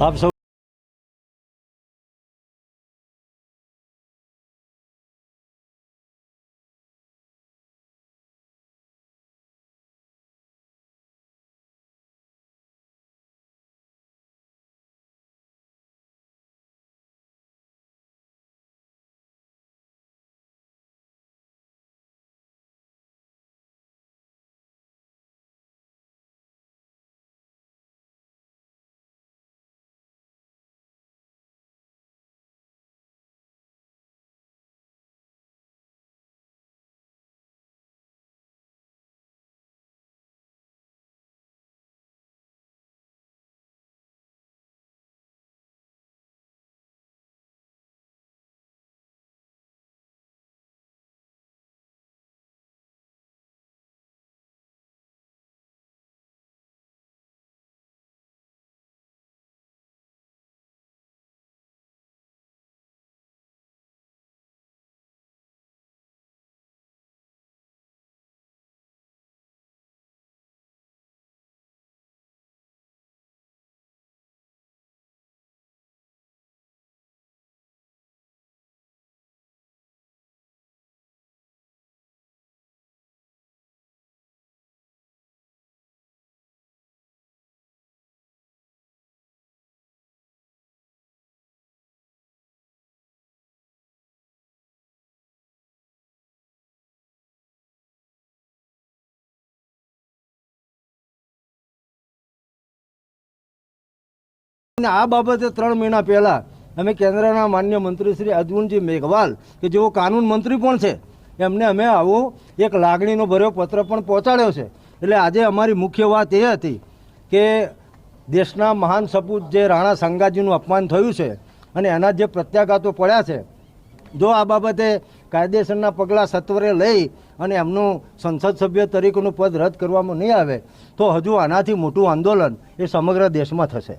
આપ સૌ અને આ બાબતે ત્રણ મહિના પહેલાં અમે કેન્દ્રના માન્ય મંત્રી શ્રી અર્જુનજી મેઘવાલ કે જેઓ કાનૂન મંત્રી પણ છે, એમને અમે આવો એક લાગણીનો ભર્યો પત્ર પણ પહોંચાડ્યો છે. એટલે આજે અમારી મુખ્ય વાત એ હતી કે દેશના મહાન સપૂત જે રાણા સંગાજીનું અપમાન થયું છે અને એના જે પ્રત્યાઘાતો પડ્યા છે, જો આ બાબતે કાયદેસરના પગલાં સત્વરે લઈ અને એમનું સંસદ સભ્ય તરીકેનું પદ રદ કરવામાં નહીં આવે, તો હજુ આનાથી મોટું આંદોલન એ સમગ્ર દેશમાં થશે.